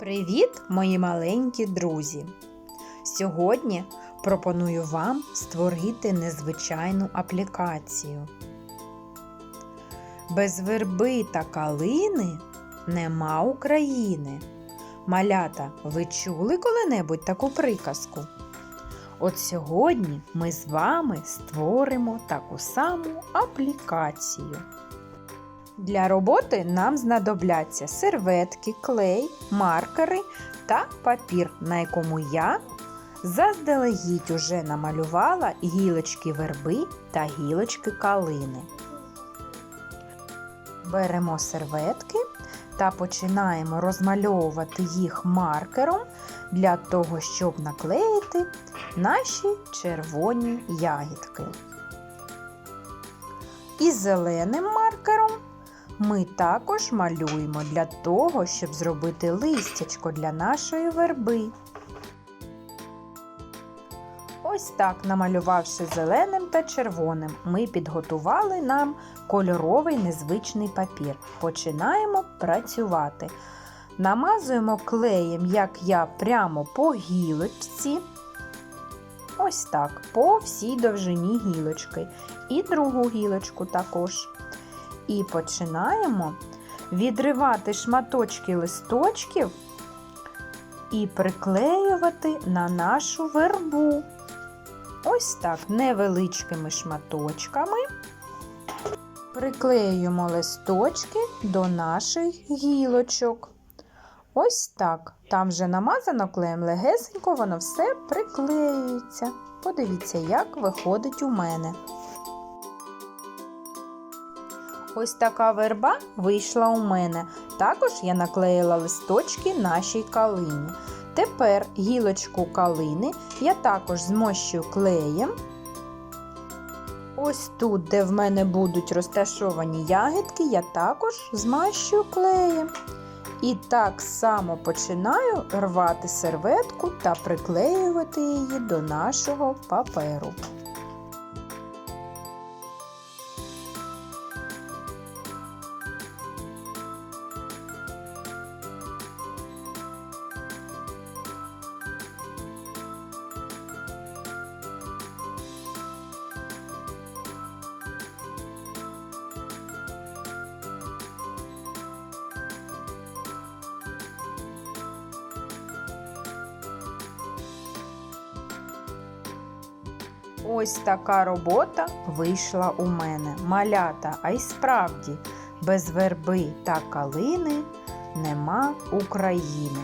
Привіт, мої маленькі друзі! Сьогодні пропоную вам створити незвичайну аплікацію. Без верби та калини нема України. Малята, ви чули коли-небудь таку приказку? От сьогодні ми з вами створимо таку саму аплікацію. Для роботи нам знадобляться серветки, клей, маркери та папір, на якому я заздалегідь уже намалювала гілочки верби та гілочки калини. Беремо серветки та починаємо розмальовувати їх маркером для того, щоб наклеїти наші червоні ягідки. І зеленим маркером ми також малюємо для того, щоб зробити листячко для нашої верби. Ось так, намалювавши зеленим та червоним, ми підготували нам кольоровий незвичний папір. Починаємо працювати. Намазуємо клеєм, як я, прямо по гілочці. Ось так, по всій довжині гілочки. І другу гілочку також. І починаємо відривати шматочки листочків і приклеювати на нашу вербу. Ось так невеличкими шматочками приклеюємо листочки до наших гілочок. Ось так. Там вже намазано клеєм легесенько, воно все приклеюється. Подивіться, як виходить у мене. Ось така верба вийшла у мене. Також я наклеїла листочки нашій калині. Тепер гілочку калини я також змощую клеєм. Ось тут, де в мене будуть розташовані ягідки, я також змащую клеєм. І так само починаю рвати серветку та приклеювати її до нашого паперу. Ось така робота вийшла у мене. Малята, а й справді, без верби та калини нема України.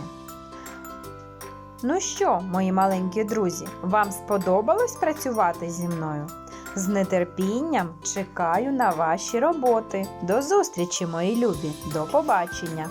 Ну що, мої маленькі друзі, вам сподобалось працювати зі мною? З нетерпінням чекаю на ваші роботи. До зустрічі, мої любі! До побачення!